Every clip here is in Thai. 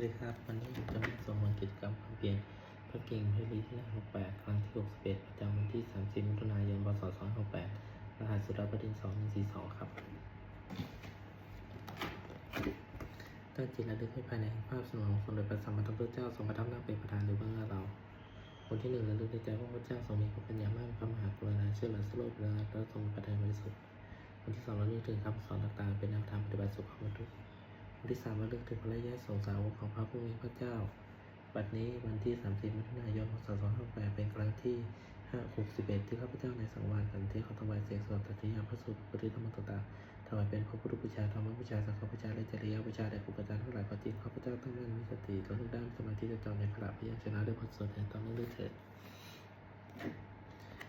วัสดีครับ วันนี้ผมจะมาส่งวันกิจกรรมความเปลี่ยนพระเก่งเพลีที่หน้า68 ครั้งที่ 61 ประจำวันที่ 30 มิถุนายน พศ 2568 รหัสสุรบดิน2142 ครับ ตั้งจิตระลึกให้ภายในภาพสมองของสมเด็จพระสัมมาสัมพุทธเจ้าทรงประทับนั่งเป็นประธานอยู่เบื้องหน้าเรา คนที่หนึ่งระลึกในใจว่าพระเจ้าทรงมีพระปัญญามากพระมหากรุณาช่วยเหลือสโลกเรือและทรงประทานบริสุทธิ์คนที่สองระลึกถึงคำสอนต่างๆเป็นแนวทางปฏิบัติสุขของมนุษย์วัน ที่สามระลึกถึงพระยาสงสาวกของพระผู้มีพระเจ้า บัดนี้วันที่ 30 มิถุนายนพศ2568เป็นครั้งที่ 561 ที่ข้าพเจ้าในสังวาสกันที่เขาถวายเสียงสวดตัดยาพระสุตปริธรรมตตาถวายเป็นพระพุทธบูชาธรรมบูชาสังฆบูชาและจริยบูชาแด่ครูอาจารย์ทั้งหลายขอจิตข้าพเจ้าตั้งมั่นมีสติระลึกได้สมาธิจะจองในพระพยัญชนะด้วยบทสวดแห่งตอนนี้ด้วยเถิด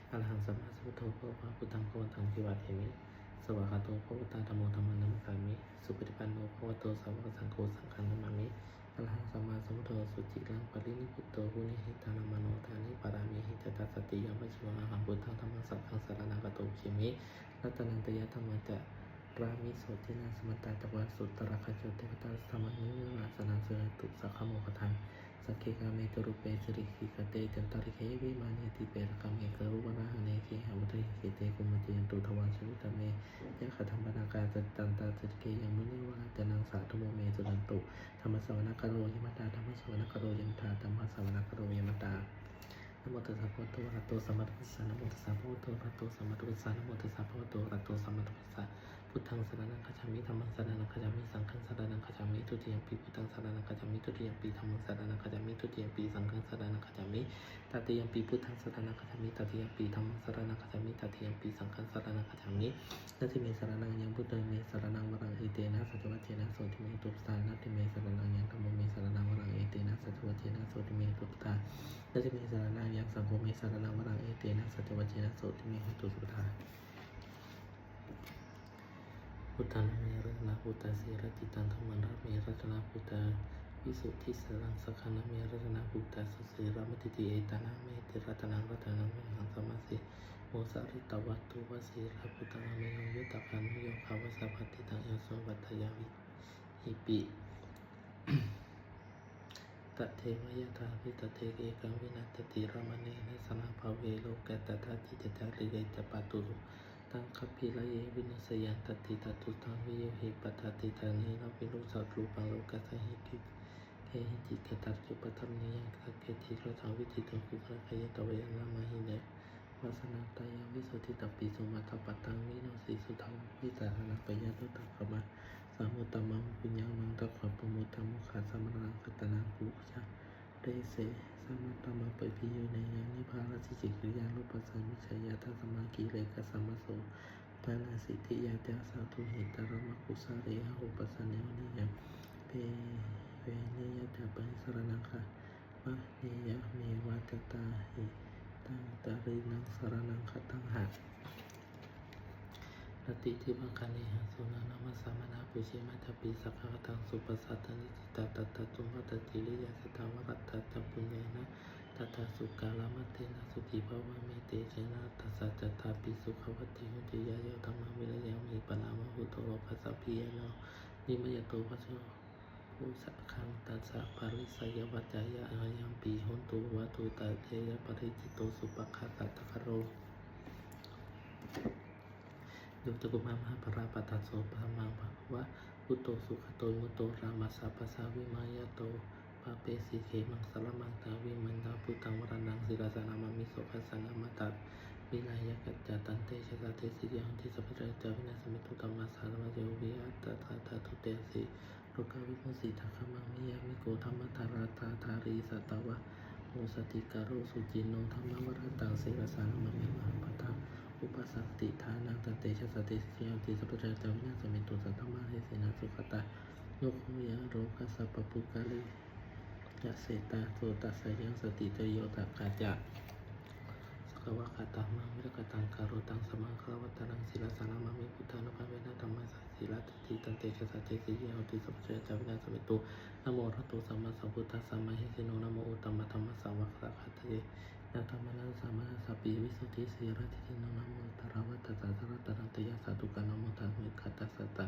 อรหังสัมมาสัมพุทโธพระพุทธังพระวันตังคิวัตเถมิ วากขาโตพระพุทธธรรมโมธรรมังนัมสามิ สุปฏิปันโนพระวะโตสาวกสังโฆสังฆังนัมามิอรหังสัมมาสัมพุทโธสุจิรังปรินิพุตโตหุนิหิตานัมมโนทานิปารามิหิจตัสสติยัมชิวะหังพุทธังธรรมังสังฆังสารนังกโตเขมิรัตนังตยธรรมจะรามิโสตินาสมัตตาตะวัสุตระคจเทวตาธรรมนิวาสนาสุรตุสักขโมคทัง สักเคกาเมตุรุเปสริขิกเตจันตริเควิมานิติเปรกามเมกรุวนาหเนเคหามุตริเคเตกุมติยันตุทวันสุตเมยะขธรรมนาการจัตตันตาจิตเกยังมุนิวาจะนังสาธุโมเมสุนันตุธรรมสวนาคโรยมตาธรรมสวนาคโรยันตาธรรมสวนาคโรยมตานโมตัสสะภะคะวะโตอะระโตสัมมาทธัสสะนโมตัสสะภะคะวะโตอะระโตสัมมาทธัสสะนโมตัสสะภะคะวะโตอะระโตสัมมาทธัสสะ พุทธังสรณังคจามิธัมมังสรณังคจามิสังฆังสรณังคจามิทุติยมปีพุทธังสรณังคจามิทุติยมปีธัมมังสรณังคจามิทุติยมปีสังฆังสรณังคจามิตติยมปีพุทธังสรณังคจามิตติยมปีธัมมังสรณังคจามิตติยมปีสังฆังสรณังคจามินัติเมสารนังยังพุทธเมสารนังวรังเอเตนะสัจวัตเทนะโสติเมตุปตานัติเมสารนังยังธรรมเมสารนังวรังเอเตนะสัจวัตเทนะโสติเมตุปตานัติเมสารนังยังสังโฆเมสารนังวรังเอเตนะสัจวัตเทนะโสติเมตุปตา พุทธานาเมรัตนาพุทธาเสรติตังธรรมันรัตเมรัตนาพุทธาวิสุทธิสรังสขนาเมรัตนาพุทธาสุเสรมติติเอตานาเมติรัตนังรัตนังเมหังสมาสิโมสาริตวัตตุวสีระพุตังอเมยยุตตะคันโยคาวสาพัติตังเอโสวัตยาวิหิปิตเทวยตาวิตเทเกกังวินัตติรมณีนสนาภาเวโลกตตาจิจจาริเรจปตุ ตังคพิระเยวินุสยันตติตตุตังวิโยหิปัตติตานีรวิรุสัตรูปังโลกัสหิกิเทหิจิกตัจจุปตัมนิยังกัเกติโรทังวิจิตังคุกระคยตเวนะมหิเนวาสนาตายาวิสุทธิตปปิสุมาตปัตตังวิโนสีสุธรรมวิสาหนาปยาตุตักขมาสามุตตมังปุญญังมังตะขวปมุตตมุขาสมนังคัตนังปุชาเรเส สามุตตมาปิปิโยเนยังนิพาราสิจิกิริยานุปัสสามิชยาทัสมากีเลกัสัมาโสปานาสิติยาจาสาธุหิตารมกุสาเรหะอุปัสสนเนวนิยังเปเวเนยตาปัสรนังคะวะเนยเมวัตตาหิตังตารินังสรนังคตังหั ติทิบังคานิหังสุนานามัสสามนาปุเชมัตถปิสักขะตังสุปัสสัตตนิจิตาตัตตะตุมัตติริยสตาวรัตตะตัปุญญานะตัตะสุกาลมัตเตนะสุติภาวะเมเตชนะตัสสะจตตาปิสุขวัตติหุติยายะธรรมวิรยามิปนามหุโตโรภัสสะพิยโนนิมยโตภัสโสภูสักขังตัสสะปาริสยวัจจายะอายังปีหนตุวัตุตาเทยปริจิตโตสุปะคาตัตตะคโร ยุตกุมามหาปราปตัสโสปะมังภะวะพุโตสุขโตมุโตรามาสัพพะสาวิมายโตปะเปสิเขมังสารมังตาวิมันตาพุตังวรนังศิลาสนามามิโสภัสสนามาตัวินายกัจจตันเตชะตาเตสิยังทิสัพพะเจาวินาสมิตุตัมมาสารมาโยวิอัตตาตาตุเตสิโลกาวิมุสีทัคขมังมิยามิโกธรรมธาราตาธารีสัตวะโมสติการโรสุจินโนธรรมวรตังเสรสารมังมิมหาปตา อุปสัตติทานังตันเตชะสติสิยมติสัพพะเจาวินาสมิตุสัตมาเทสินาสุขตาโยโคยโรกัสสะปปุกาลิยะเสตาโสตัสยังสติเตโยตากาจะสกวะคาตังมังวิรกตังคารโรตังสมังคารวัตนังศิลาสานามังมิพุทธานุภาเวนะธรรมะสัสิลาตติตันเตชะสติสิยมติสัพพะเจาวินาสมิตุนโมระโตสัมมาสัมพุทธัสสะมะหิสิโนนโมอุตตมะธรรมสสาวกสัพพะเท นาธรรมนังสามาสัพพิวิสุทธิสีรติทินนะโมตารวัตตาสรตรังตยาสาธุกานโมตามิคัตตสัตตะ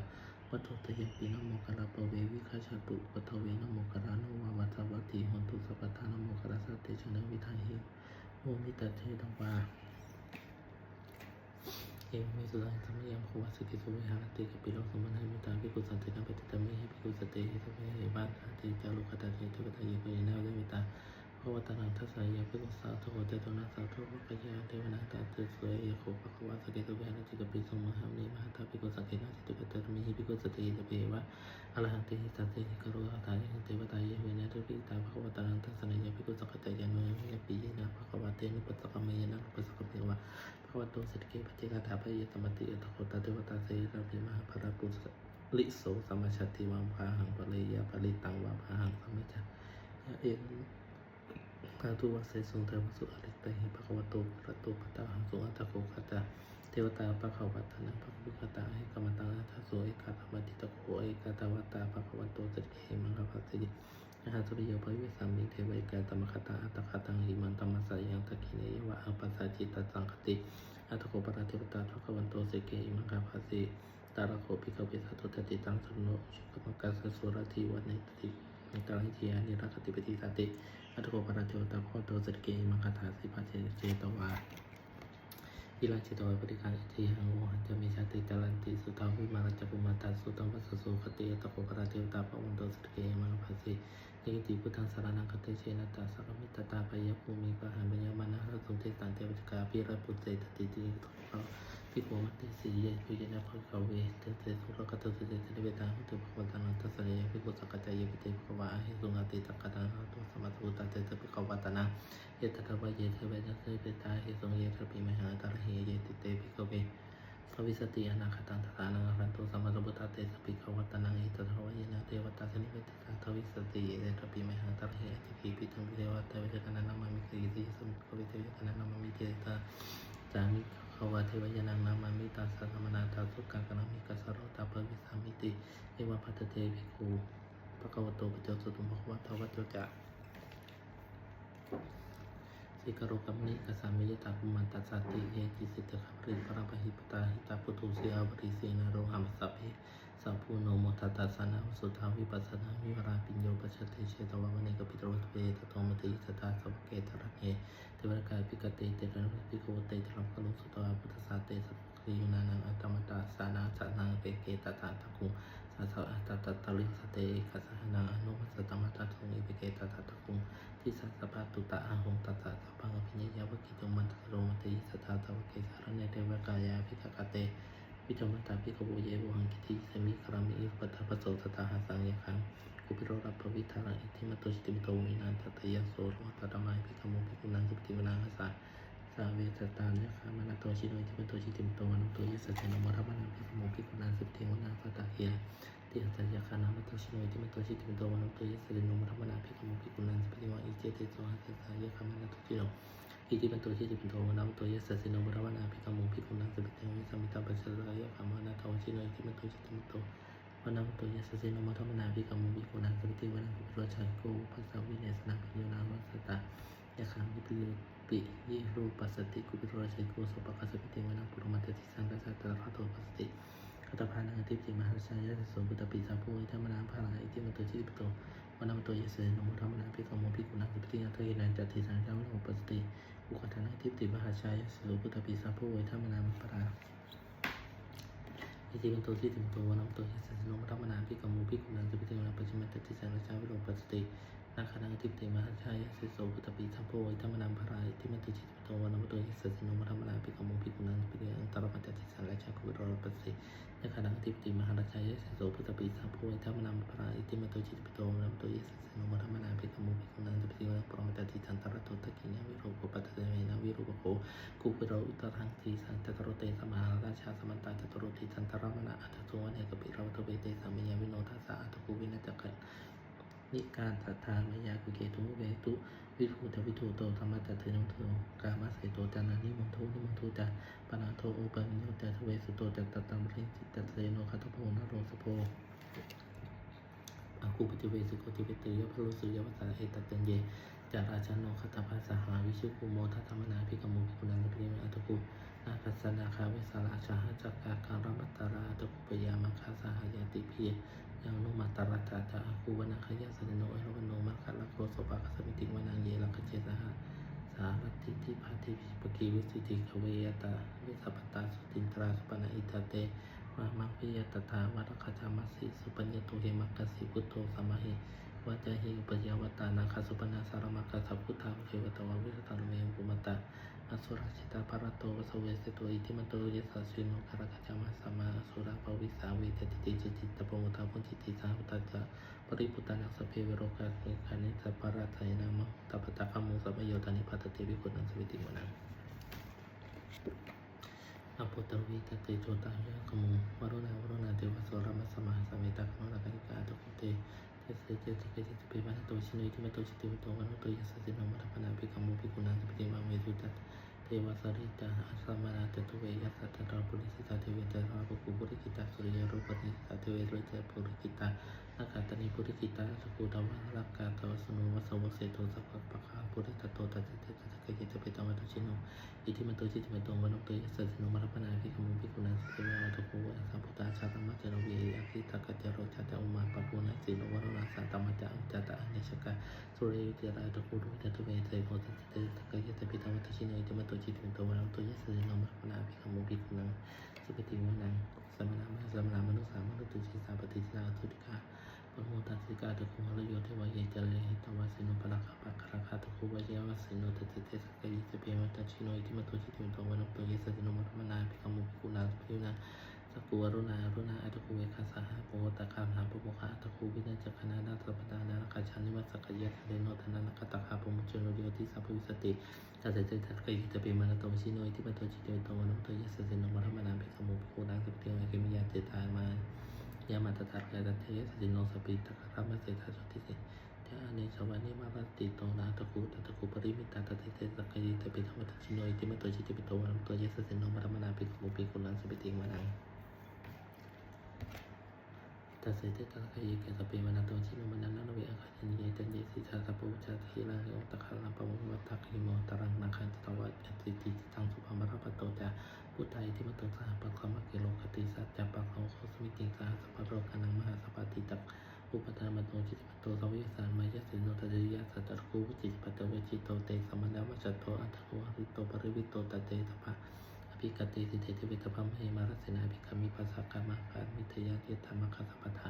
วัตถุตยปินโมกะลาปเววิคาชตุปะทเวนโมกะลาโนวาวัตวัตติหนตุสัพพทานโมกะลาสัตเตชนวิทาหิโมมิตะเทตวาเอวเมสุตังธรรมยังโควาสติสุวิหารติกปิโลสมนัยมิตาภิกุสันตินาปฏิตามิหิภิกุสติหิสเวหิบ้านติจารุคตาเทเทวตาเยเปยนาเดมิตา ภวตานังทัสสายาภิกสาธุโหเตตนะสาธุภะยาเทวนาตาเตสวยโคภควาสติสุเวิหารติกปิสมหามิมหาตาภิกสังเกนาติปตตมิหิภิโกสติหิเปวะอรหันติสัตติหิกรุหตายเทวตายเวนะทุปิตาภวตานังทัสสายาภิโกสังกตยานุยะปิยนะภควาเตนะปัสสกะเมยนะปัสสกเมวะพระวันโตสิทธิเกปฏิกาถาพยตมติอัตโคตาเทวตาเสราภิมหาภรปุสลิโสสมมาชติวังพาหังปะเลยาปริตังวามพาหังสมมิจาเอ กพาตุวัสเสสุงเทวสุอริตหิภควโตระโตปตาหังสุอัตโกคตาเทวตาปะขวัตนังปะคุคตาให้กรรมตังอัตโสเอกาธรรมติตะโคเอกาตวัตตาปะขวันโตสิทธิเกมังคภัสสินะหาสุริโยภวิสัมมิเทวกาตมคตาอัตคตังหิมันตมัสสายังตะกิเนยวะอัปปัสสาจิตตังคติอัตโกปราเทวตาพระกวันโตเสเกมังคาภาสีตาระโคปิกเวสัตุตติตังสุโนชุกมังกัสสุรทีวันนิติมิตาลิทียานิรักติปติสติ อัตโกปราเทวตาพระโตสเกมังคาถาสิปัจเจเจตวาอิลาจิตวาปริการิทิหังโมหันจะมีชาติจารันติสุตาวิมารัจปุมาตาสุตังวัสสุคติอัตโกปราเทวตาพระวันโตสเกมังคาภาสีนิติพุทธังสารนังคเตเชนะตาสักมิตตาปยภูมิปะหันเบญมานะสุเทสันเทวจกาปิระปุเตตติติโต พิโกมัตติสีเยปิยนะภะคะเวเตเตสุรกัตตุเตเตเวตาหุตุภควตานันตัสสะเยพิโกสักกะจายปิเตภควะหิสุงอติตักกะตังหะตุสมัตุตัเตเตภควตานะเยตตะวะเยเทเวนะเตเปตาหิสุงเยทะปิมหาตาระเฮเยติเตภิกเวสวิสติอนาคตังตถานังรันตุสัมมาสัมพุทธเตสปิขวัตนังอิตถะวะเยนะเทวตาสนิเวตตาทวิสติเยทะปิมหาตาระเฮติภิปิตังเทวตาเวทกนันนามามิกิติสัมภเวเทวกนันนามามิเจตาจามิข วาเทวยานังนามามิตาสัตมนาตาสุกังกนามิกัสโรตาภวิสามิติเอวะพัตเตภิกขุปะกวโตปเจสุตุมภควะทวัจจะสิกโรกัมนิกัสามิยตาปุมันตัสสติเยจิสิตขับริปราปหิปตาหิตาปุถุเสียบริเสนาโรหามสัพเพ สัพพุโนโมทัตตาสนาสุทาวิปัสสนาวิวราปิญโยปัชเตเชตวะมณีกปิตรวัตเวตโตมติสตาสวเกตระเนเทวรากายพิกเตเตระพิโกเตตรังกลุสุตวาพุทธสาเตสัพคลีนานังอัตมตาสานาสานังเปเกตตาตะคุสาสะอัตตตะลิสเตกัสหนังอนุมัสตมตาทุงอิเปเกตตาตะคุทิสัสสปะตุตะอาหงตตะสัพพังอภิญญาวกิตุมันตโรมติสตาตวเกสารเนเทวกายาพิกเต วิจมตาพิกโวเยวังกิติสมิครามิอิปัตถปโสตตาหาสังยคังกุปิโรรับปวิทารังอิทิมตชิติมโตวินันตตยโสโรตตมัยพิกโมพิกุนังสุปติวนังหสาสาเวสตานยะคามนาโตชิโนอิทิมโตชิติมโตวนุโตยสเสนมรัมนังพิกโมพิกุนังสุปติวนังสัตตะเคียติหัตยะคานามโตชิโนอิทิมโตชิติมโตวนุโตยสเสนมรัมนังพิกโมพิกุนังสุปติวอิเจเตโสหัสสายะคามนาโตชิโน อิทิมโตชิติมโตวนุโตยสเสนมรัมนังพิกโมพิกุนังสุปติวอิสมิตาปัสสะยะคามนาโตชิโนอิทิมโตชิติมโตวันนังตัวยสเสนมธรรมนาภิกรรมวิโกนังสมิติวันนังกุปโรชัยโกภาษาวิเนสนาพิโยนาวัสตายะขังวิปิโยปิยิรูปัสสติกุปิโรชัยโกสุปะคัสสมิติวันนังปุรมัตติสังกัสสะตระโตปัสสติคัตภานังอธิปติมหาชายะสโสบุตปิสัมภูอิธรรมนาภาลังอิติมโตชิติปโตวันนังตัวยสเสนมธรรมนาภิกรรมวิโกนังสมิติอัตถินันจัตติสังฆามุปัสสติ อุคทานังอธิปติมหาชายะสโสบุตปิสัมภูอิธรรมนาภาลังอิติมันโตที่ติมโตวันน้ำโตยัสสะโนมรัมนาภิกขมูภิกุนันสุปิเทวนาปัจจิมันตติสังรชาวิโรปัสตินาคานังทิปติมหาชายสิโสพุตตปิสัมโพวิธรรมนามภรายที่มันโติจิตโตวันน้ำโตยัสสะโนมรัมนาภิกขมูภิกุนันสุปิเทวอันตรปัจจิสังรชาวิโรปัสตินาคานังทิปติมหาชายสิโสพุตตปิสัมโพวิธรรมนามภรายที่มันโติจิตโตวันน้ำโตยัสสะโนมรัมนาภิกขมูภิกุนันสุปิเทวปรมัตติสันตรโตตะกิญญาวิโรปปัตตเวนะวิ โรปโคกุปิโรอุตรังทีสันตตโรเตสมหาราชาสมันตาจตุโรติสันตรมณะอัตตุวันเอกปิเราตเวเตสามิยาวิโนทัสสะอัตตุวินัจกันนิการสัทธามยากุเกตุเวตุวิภูตวิทูโตธรรมตัตเทนโทกามาเสโตจานานิมนโทนิมนโทจาปนาโทโอปัญโยจาทเวสุโตจัตตตัมริจิตตเสโนคัตโพนโรสโพอากุคูปฏิเวสุโกติเวตยพลุสุยวัสสะเอตตัญเย จาราชโนคตาภาสหาวิชุกุโมทัตธรรมนาภิกขโมภิกขุนันตปิมอัตตุกุนาคัสนาคาเวสาราชาหจักกาการมัตตาราอัตตุกุปยามัคคาสหายาติเพิยยังนุมัตตาราตาตาคูวนาคยาสนโนเอรวโนมัคคละโคโสภะคสมิติวนังเยลังคเจสหะสารัติทิพาติปกีวิสุติขเวยตาวิสัพตาสุตินตราสุปนาอิตาเตมามังวิยตถาวัตคาจามัสสิสุปัญญโตเฮมัคคสิพุทโธสมะหิ วัจหิอุปยาวตานาคสุปนาสารมัคคสัพพุทธาเทวตวาวิรตันเมหุมตาอสุราชิตาปารโตวสเวสโตอิติมันโตยสัสวิโนคารคาจามัสมาอสุราภวิสาเวทติติจิติตปมุตาพุจิติสาหุตจาปริพุตานังสเพเวโรกาเมคานิสปาราไทยนามะตปตะคามุสัพโยตานิปัตติวิคุนังสวิติมนังอปุตตวิตติโจตายะขมุวรุณาวรุณาเทวสวรมัสมาสเมตาคโนนาคานิกาตุกุเต เจสเจส เจสเปวันโตชิโนอิติมโตชิติวาสวิติมาเมสุตัตเทวสริตาอัสมานาเตตุเวยัสสัตตาปุริสิตาเทเวตาภุกุปุริกิตาสุริยรูปนิสิตาเทเวรุจปุริกิตานาคาตานิปุริกิตาสกุตวังรักกาตวสนุวัสวเสโตสัพพะปะคาปุริตโตตัจเตตัจเกจิตเปตวัตุชิโนอิติมันโตจิตเมโตวันโตยัสสนุมรปนาภิกขมุภิกขุนันสิเทวะวัตโกวะสัมพุทธาชาตมัจเจโรเวอคิตากะเจโรชาตอุมาปะปุณะสิโนวรณาสันตมัจจะอัจจตะอัญญชกะสุริยุติราตะกุรุตะเวเตโพตติเตตะกะยะตะปิตวัตุชิโนอิติมันโตจิตเมโตวันโตยัสสนุมรปนาภิกขมุภิกขุนังสุปฏิวนังสมณะสมณะมนุสสามนุตุจิสาปฏิจินาสุติกาปโมตัสสิกาตะคุหรโยเทวะเยจเลหิตวะสิโนปะระคาปะคาระคาตะคุวะเยวะสิโนตะเตเตสกะยิสเปยมะตชิโนอิติมตุจิติมะโตวะนะโตเยสะสิโนมะตมะนาภิกขมุภิกขุนาภินา สกุวรุณารุณาอัตคุเวคัสสะหะโปตะคามหาปะโมคะอัตคุวินาจักขณานาตะปะตานาคาชานิวัสกยะทะเลโนทนานะกตะคาปมุจโจโนโยติสัพพิสติตัสเตเตตัสกะยิสเปมะนะโตชิโนอิติมะโตจิตโตวนะโตเยสะสินมะตมนาภิกขมุภิกขุนาสัพเพเวเกมิยาเจตามายามาตถากายตเทสสินโนสปิตะรัมเสธาสุติสิเทอานิสวานิมารัตติโตนาตะกุตะตะกุปริมิตาตะเทเตสกยิตะเปธรรมตัชิโนอิติมะโตจิติปิโตวันโตเยสสินโนมะรมนาปิขมุปิกุลังสปิติมานัง ตัสเสเตตะกยิเกสปิมานาโตชิโนมะนันนาเวอะคายันเยตันเยสิทาสะปุจาทิลังโยตะคาลังปะมุวัตตะคิโมตรังนาคันตวัตติติตังสุภามะระปะโตจาพุทธาอิทิมัตโตสหปัคขมะเกโลคติสัจจะปัคโลโคสมิติสหสัพพโรกานังมหาสัพพติตักอุปทานมโตจิตมัตโตสวิสานมายสิโนตติยะสัตตะคูวิจิตปัตตเวจิตโตเตสมณวัจโตอัตโตหริโตปริวิโตตเตตปะ ภิกเตสิเทติเวตพัมเหมารัสนาภิกขมิปัสสกามะปามิทยาเทธรรมคัสสปทา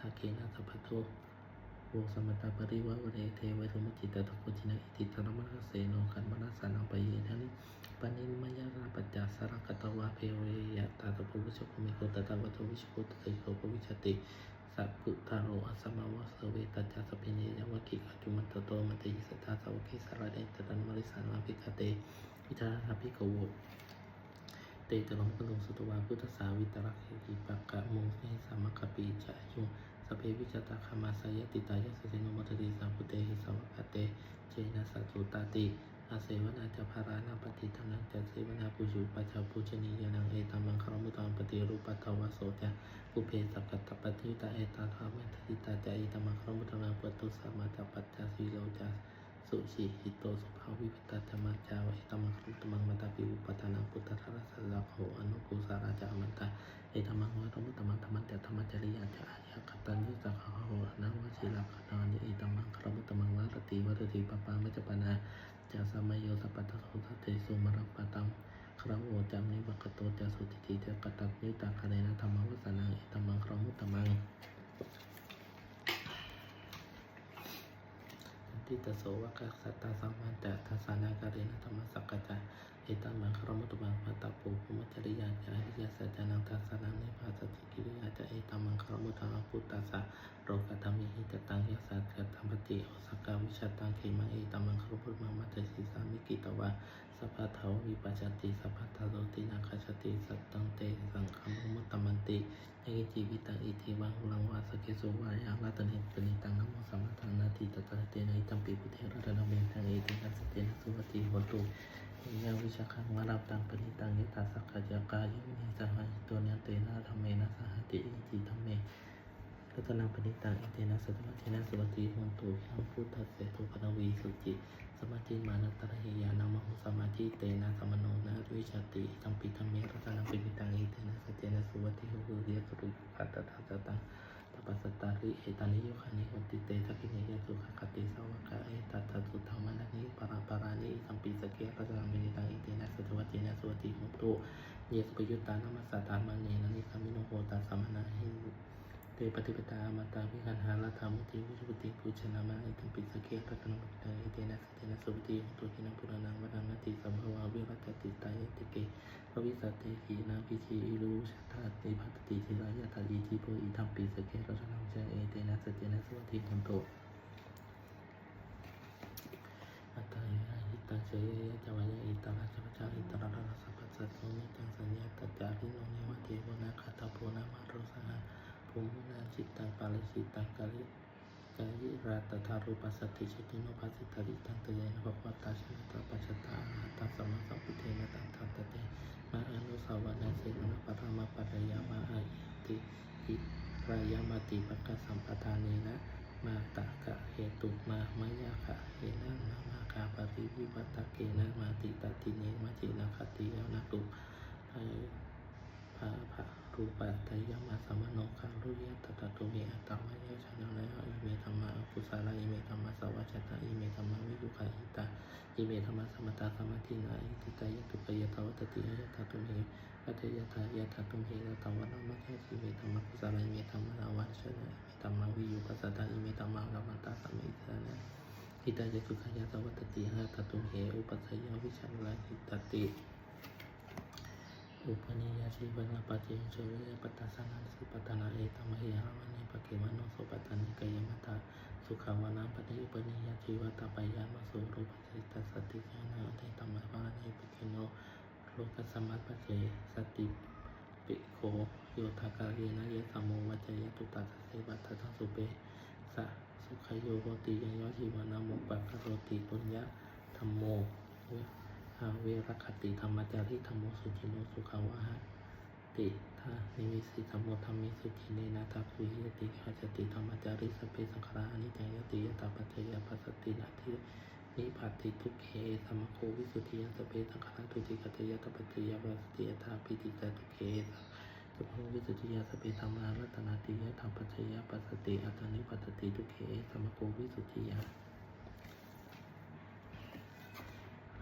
ลาเกนะสัพโตโวสมตาปริวะวเรเทวรมจิตตะโกจินะอิติตรมนัสเสโนกันมนัสสานังปเยนะนิปนิมยาราปัจจาสารกตวะเพเวยะตาตภวิชโกมิโกตตะวะโตวิชโกตติโกภวิชติสัพพุทาโรอัสมาวะเสเวตจาสปิเนยวะกิกาจุมันตโตมันติสัทธาสาวกิสารเดตตันมริสานาภิกเตวิทาราภิกโว เตตะลงกลงสุตวาพุทธสาวิตรักขิปักกะโมเสสามคปีจายุสเพวิจตาคามาสยติตายสสิโนมัตติสัพุเตหิสวกเตเจนะสัตตุตาติอาเสวนาจะภารานาปฏิธรรมนังจะเสวนาปุจุปัจจปุชนียานังเอตัมังคารมุตังปฏิรูปตวโสจะปุเพสักตปฏิตาเอตาธรรมทิตาจะเอตัมังคารมุตังปตุสัมมาตปัจจสีโลจะ สุชีหิโตสุภาวิปตัจมาจาวะตมังครุตมังมาตาปิอุปทานังพุทธทารสัลลโหอนุกุสาราจามันตาเอตมังวะตมุตมังธรรมะแต่ธรรมจริยาจาอายะกตัญญูสักขะโหอนัวชิลาคตานิเอตมังครมุตมังวะรติวะรติปปามัจปนาจาสมัยโยสัพพะทะโสทัตเตสุมรปตังครโวจามิวะกโตจาสุติติเจกตักนิตาคะเนนะธรรมวสนังเอตมังครมุตมัง ทิตโสวะกัสตาสัมมันตะทัสสานาการินธรรมสักกะจาเอตัมมังคารมุตตังปัตตปูภูมิจริยาจาริยสัจจานังทัสสานังนิพพาสติกิริยาจาเอตัมมังคารมุตังอพุตตัสสะโรกตัมมิหิตตังยัสสัจกตัมปติโอสกาวิชตังเขมังเอตัมมังคารมุตมังมัตตสิสามิกิตวะ พพะเทาวิปัสสติสัพพะทาโรตินาคาชติสัตตังเตสังฆัมมุตตมันติยกิจีวิตังอิทิวังลังวาสเกสุวายาลาตเนปนิตังนโมสัมมาทังนาทีตตะเตนะอิตัมปิปุเทระระนาเมทังเอตินัสเตนะสุวติโหตุยาวิชาคังวารับตังปณิตังยตาสักขะจากายวินิสหะตัวเนเตนะธรรมเมนะสหติอิจิธรรมเมรัตนังปณิตังอิเตนะสัตวะเทนะสุวัสดีโหนตุขังพุทธัสสะโทุปนวีสุจิ มาธิมานัตระเหยานังมโหสมาธิเตนะสมโนนะวิชาติตัมปิธรรมเมรัตนังปิตังอิเตนะสัจเจนะสุวัติโหเรียสุรุปัตตะตะตังตปัสสตาริเอตานิโยคานิโหติเตทักิเนยสุขคติสาวกะเอตัตตุธรรมนันิปราปารานิสัมปิสเกปัสสังเมนิตังอิเตนะสัตวะเจนะสวัติโหตุเยสุปยุตตานามัสสะตามันเนนะนิคามิโนโหตัสสมนาหิ เตปฏิปตาอมตาวิคันหาลธรรมุติวิชุปติปุชนามาอิตัปิสเกปัสสังเมนิตังอิเตนะสัจเจนะสุวัติตุทินังปุรานังวรังนติสัมภวาวิรัตติตายติเกพระวิสัตเตขีนาพิชีอิรูชาตติภัตติทิรายาตาลีจิโปอิทัมปิสเกรัชนังเจเอเตนะสเจนะสวัติทันโตอัตตายาหิตังเชยะจวายะอิตาราชพจจาอิตาราราสัพพสัตโสนิจังสัญญาตัจจาริโนเนวะเทวนาคาตาโพนามารุสหะ ภูมินาจิตตังปาลิสิตังกาลิกายิราตถารูปัสสติชิติโนปัสสิตาริตังตยนะภควตาชนะตาปัจจตาอาตัสสมะสัมพุเทนะตังทัตเตมาอนุสาวนาเสนะปะธรรมปัจยามาอาติอิรายามติปะกะสัมปทานเนะมาตะกะเหตุมามายาคะเหนะมามากาปริวิวัตเกนะมาติตติเนมาจินะคติยานะตุภาภา รูปัตยมาสมโนคารุยตตะตุเมอัตตมายชนะแล้วอิเมธรรมะกุศลอิเมธรรมะสวัจตะอิเมธรรมะวิยุคาหิตาอิเมธรรมะสมตาสมาธินาอิติตายตุกยตวัตติยตตุเมอัตยตายตตุเมยตวัตมัคคิอิเมธรรมะกุศลอิเมธรรมะสวัจนะอิเมธรรมะวิยุคสัตตะอิเมธรรมะกัมมันตาสมิทานะหิตายตุกยตวัตติหะตตุเมอุปัสสยวิชันลาหิตติ อุปนิยาชีวนาปฏิเจเวปัตตสนาสิปัตนาเอตมหิยาวันเนปเกมโนโสปัตตานิกายมัตตาสุขาวนาปฏิอุปนิยาชีวตาปยามาสุรูปสิตสติญาณเทตมะวานิปเกโนโลกสมัตปะเจสติปิโคโยทากาเรนะเยสมโมวัจจยตุตัสเสบัตถทังสุเปสะสุขโยโหติยังยชีวนามุปปะกะโรติปุญญะธรรมโมาเวรคติธรรมจาริธรรมโสุจิโนสุขาวะติทานิมิสิธรรมโธรรมิสุจิเนนะทัคุยติขจติธรรมจาริสเพสังขารอนิจจยติยตาปัจจยปัสสตินาทินิพาติทุกเขสมโควิสุทธิยสเพสังขารทุติกตยตปัจจยปัสสติยตาปิติจทุกเขสมโควิสุทธิยสเพธรรมารัตนาติยตาปัจจยปัสสติอัตนิปัสสติทุกเขสมโควิสุทธิย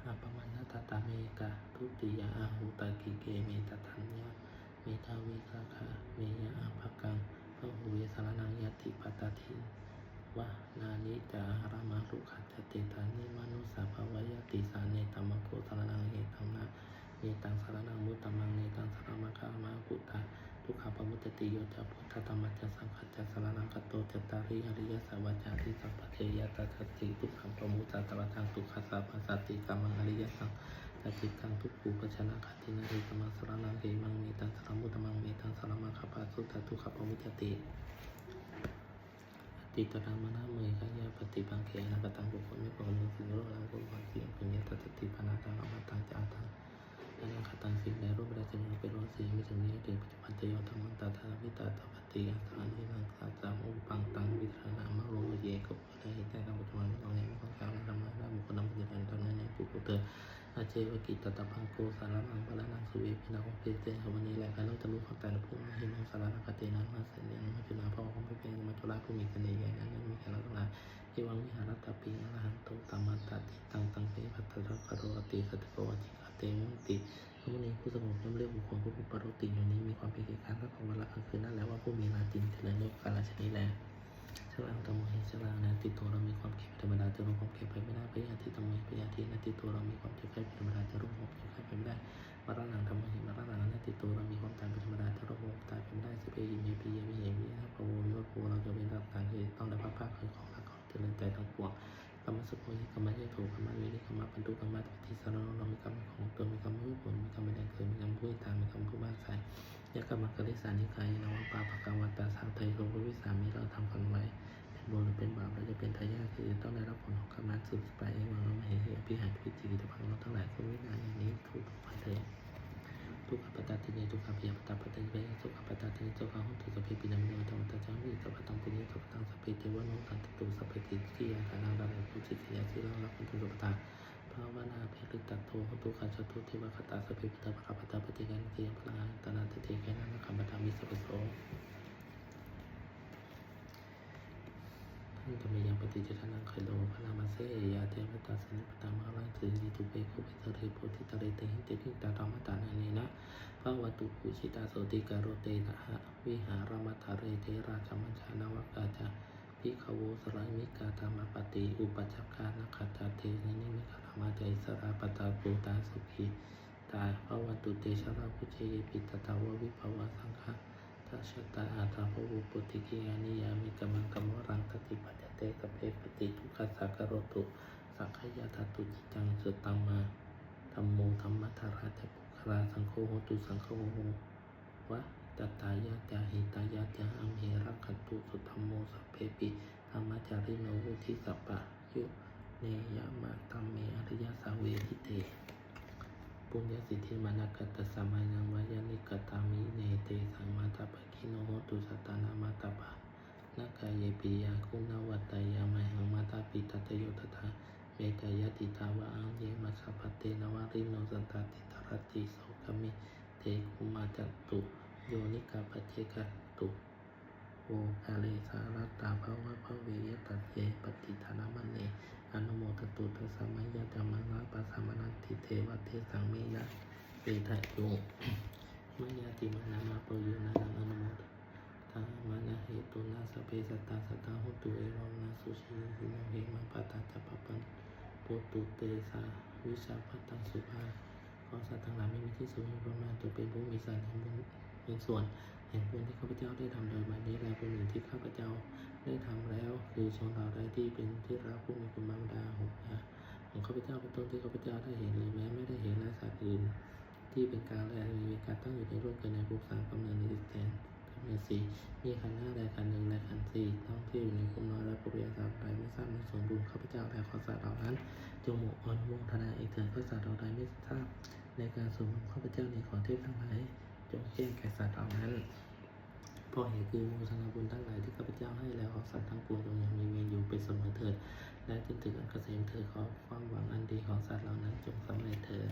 อาปมา ตตาเมกะทุติยาอาหูตะกิเกเมตทัญญาเมตาวิสาคาเมยะอาภกังพระหูเวสารนังยติปัตตาทิวะนานิจารามารุขัจติตานิมนุสาภาวายติสาเนตัมโกสารนังเอตัมนะเนตังสารนังมุตตมังเนตังสารมะคามากุตา ทุกขปมุตติโยจะพุทธธรรมจัสสังขัจจสารนังกัตโตจตาริอริยสัจวัจจาริสัพพเทยตัสสติทุกขังปมุตตาตระทังทุกขสัพพสัตติกามังอริยสังตจิตังทุกขูปชนะขัตตินาริตมังสรนังเกมังเมตังสรมุตตมังเมตังสรมังคปาสุตตทุกขปมุจจติอติตระมนะเมยขยาปฏิบังเขนะกตังบุคคลไม่ประกอบสิ่งโลกแล้วบุคคลเสียงปุญญาตติปนาตังอมตังจาตัง อนังคตังสิ่งในรูปใดจะมีเป็นโลสีไม่ถึงนี้เดชปัจจโยธรรมันตาธาวิตาตปฏิยัสานินังสาตามอุปังตังวิธานามโรเยกุปได้เห็นได้กับบุตรมันตรงนี้ไม่ต้องการธรรมะได้บุคคลนำปฏิบัติตอนนั้นในปุกุเตออาเจวกิตตะพังโกสารังปะละนังสุเวพินาขอเพเตหวันนี้แหละการเราจะรู้ความแต่ละผู้ มาหิมังสารนันมาเสนียงมาจุฬาพ่อของพระเป็นมาจุฬาผู้มีเสน่ห์ใหญ่นั้นมีแก่เราทั้งหลายเอวังวิหารตปิงอรหันโตตัมมัตติตังตังเปภัตตะคารโรติสัตโกวัจิกาเตมุติพระมุนีผู้สงบย่อมเรียกบุคคลผู้เป็นปรติอยู่นี้มีความเป็นเอกการรักของวันละกลางคืนนั่นแหละว่าผู้มีลาตินเจริญโลกกาลชนีแลชลางตะโมหิชลางนะติดตัวเรามีความเก็บธรรมดาจะรู้ความเก็บไปไม่ได้พยาธิตะโมหิพยาธินะติตัวเรามีความเจ็บไข้เป็นธรรมดาจะรู้ความเจ็บไข้ไปไม่ได้ มรณะตะโมหิมรณะนะติดตัวเรามีความตายเป็นธรรมดาจะรู้ความตายไปไม่ได้สิเปยิเมปีเยมิเยมินะพระโววิวัตโวเราจะเป็นรับต่างที่ต้องได้พักผ้าคือของรักของเจริญใจทั้งปวงกรรมสุขโหิกรรมะเยโถกรรมะเวริกรรมะปันตุกรรมะติสารเรามีกรรมของตนมีกรรมผู้ผลมีกรรมแดงเกิดมีกรรมผู้ตายมีกรรมผู้บ้าใส่ยกรรมกริสานิกายนวปาปะกาวัตตาสาไทยโลกวิสามีเราทำกันไว้ เป็นบุญหรือเป็นบาปเราจะเป็นทายาทคือต้องได้รับผลของกรรมนั้นสืบไปเองวังเราไม่เห็นพิหารพิจิตรพังเราทั้งหลายก็วิญญาณอย่างนี้ถูกไปเลยตทุกขปตาติเนทุกขปิยปตาปตติเวสุขปตาติเนสุขหุตุสัพเพปินามิโนธรรมตาจามิสัพตังปุญญสัพตังสัพเพเทวโนกันตุสัพเพติทิยาฐานาดานังปุจิตยาสิรังรักขุนตุสัพตาภาวนาเพริตัตโตหตุขัจตุเทวคตาสัพเพปิตาภคปตาปฏิกันเทียพลังตานาตเทแกนังคัมปตามิสัพโส ท่าน ธรรมยังปฏิจจทนังไคโลพระนามาเสยาเทวตาสนิปตามาลังสืนิทุเปโคเปตเรโพธิตะเรเตหิเตพิตาธรรมตานาเนนะภาวตุปุชิตาโสติการโรเตนะหะวิหารมัทธาเรเทราชมัญชานวกาจาพิขโวสรายมิกาธรรมปฏิอุปจักกานะขัตตาเทนินิมิคามาเจสราปตาปูตาสุขีตาภาวตุเตชะราพุเชยปิตตาววิภวะสังฆะ ทัชตาอาตาภวุปุติกิยานิยามิกัมมังกมรังตติปัจเตกเพปติทุกขสักกโรตุสังขยาทัตุจิตังสุตังมาธรรมโมธรรมธาราเตปุคราสังโฆโหตุสังโฆโหวะตตายาจาหิตายาจาอัมเหรักขันตุสุธรรมโมสัพเพปิธรรมจาริโนวุธิสัปปะยุเนยมาตัมเมอริยสาวทิเต ปุญญสิทธิมานักกัตสมัยนังวายานิกตามิเนเตสังมาตาปะคิโนโหตุสัตตานามาตาปะนักกายปิยาคุณวัตตายามัยหังมาตาปิตตโยตถาเมตายติตาวะอังเยมัสสะปะเตนวาริโนสันตติตรติโสกมิเตกุมาจัตตุโยนิกาปเจกตุ โอภาเลสารัตตาภาวะภเวยตัสเยปฏิฐานมันเนอนุโมทตุตัสสมัยยะธรรมะปัสสะมนันติเทวะเทสังเมยะเปทะโยมัยยะติมานามาปโยนานังอนุโมทตามะนะเหตุนาสเพสตาสตาหุตุเอวังนาสุชีหิโนเหมังปะตาจัปปันปุตุเตสาวิชาพัตังสุภาขอสัตว์ทั้งหลายไม่มีที่สูงยิ่งประมาณตัวเป็นผู้มีสันแห่ง บุญมีส่วนแห่งบุญที่ข้าพเจ้าได้ทำโดยวันนี้และเป็นหนึ่งที่ข้าพเจ้าได้ทำแล้ว คือชนเราได้ที่เป็นที่รักผู้มีคุณมารดาหกนะของข้าพเจ้าเป็นต้นที่ข้าพเจ้าได้เห็นหรือแม้ไม่ได้เห็นและสัตว์อื่น ที่เป็นการและมีการตั้งอยู่ในร่วมกันในภพสามกำเนิดในดิสแตนกำเนิดสี่มีขันห้าและขันหนึ่งและขันสี่ต้องที่อยู่ในภพน้อยและภพยาสามใดไม่ทราบในส่วนบุญข้าพเจ้าและขอสัตว์เหล่านั้นจงโมกอนุโมทนาเอกเถิดข้าสัตว์เหล่าใดไม่ทราบในการสมบุญข้าพเจ้าในขอเทพทั้งหลาย จงแจ้งแก่สัตว์เหล่านั้นเพราะเหตุคือโมทนาบุญทั้งหลายที่ข้าพเจ้าให้แล้วขอสัตว์ทั้งปวงจงยังมีเวรอยู่เป็นสมอเถิด และจนถึงอันเกษมเถิดขอความหวังอันดีของสัตว์เหล่านั้นจงสำเร็จเถิด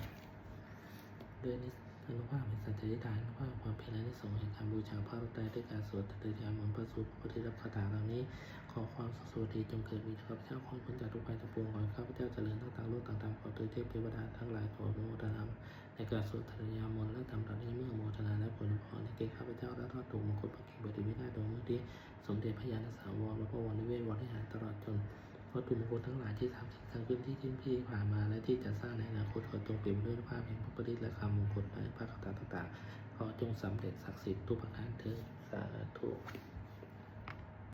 ด้วยนิสอนุภาพแห่งสัจจะทานอนุภาพความเพียรและนิสงส์แห่งการบูชาพระรัตนตรัยด้วยการสวดตติยามนต์พระสูตรพระพุทธรับคาถาเหล่านี้ ขอความสุขสวัสดีจงเกิดมีข้าพเจ้าขอให้พ้นจากทุกภัยทั้งปวงขอข้าพเจ้าเจริญทั้งทางโลกต่างๆขอโดยเทพเทวดาทั้งหลายขออนุโมทนา ในการสวดตติยามนและทำเหล่านี้เมื่อโมทนาและผลพรในเกข้าพเจ้าและทอดถูกมงคลประกิบดิวินาโดยเมื่อที่สมเด็จพระญาณสาวรและพระวรนิเวศวรนิหารตลอดจนวัตถุมงคลทั้งหลายที่ทำสิ่งทั้งขึ้นที่ทิ้นพี่ผ่านมาและที่จะสร้างในอนาคตขอจงเปลี่ยนด้วยภาพแห่งพระปริตและคำมงคลและพระคาถาต่างๆขอจงสำเร็จศักดิ์สิทธิ์ทุกประการเถิดสาธุ